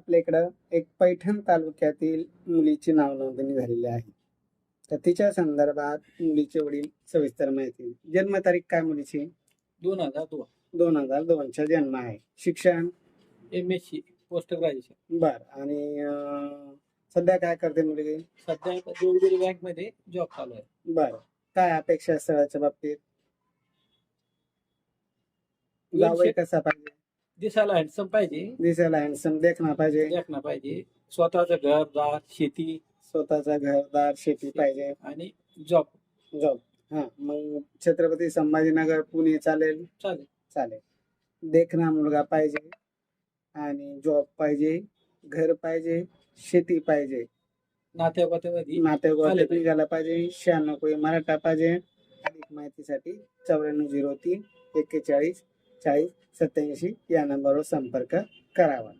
आपल्या इकडं एक पैठण तालुक्यातील मुलीची नाव नोंदणी झालेली आहे. तर तिच्या संदर्भात मुलीचे वडील सविस्तर माहिती जन्मतारीख काय मुलीची? दोन हजार दोन. दोन हजार दोनचा जन्म आहे. शिक्षण? M S C post graduation बर. आणि अं, सध्या काय करते मुलगी? सध्या देवगिरी बँकमध्ये जॉब चालू आहे. बर. काय अपेक्षा स्थळाच्या बाबतीत? जावई कसा पाहिजे? दिसायला हँडसम पाहिजे. दिसायला हँडसम देखना पाहिजे. देखना पाहिजे. स्वतःचं घर दार शेती. स्वतःचा घरदार शेती पाहिजे. आणि जॉब जॉब हा मग छत्रपती संभाजीनगर पुणे चालेल? चालेल. चालेल. देखना मुलगा पाहिजे आणि जॉब पाहिजे घर पाहिजे शेती पाहिजे. नात्यापात्यामध्ये नातेवाईक चालेल. निघाला पाहिजे. शहाण्णव कोळी मराठा पाहिजे. अधिक माहितीसाठी चौऱ्याण्णव झिरो तीन एक्केचाळीस चाळीस सत्याऐंशी या नंबरवर संपर्क करावा.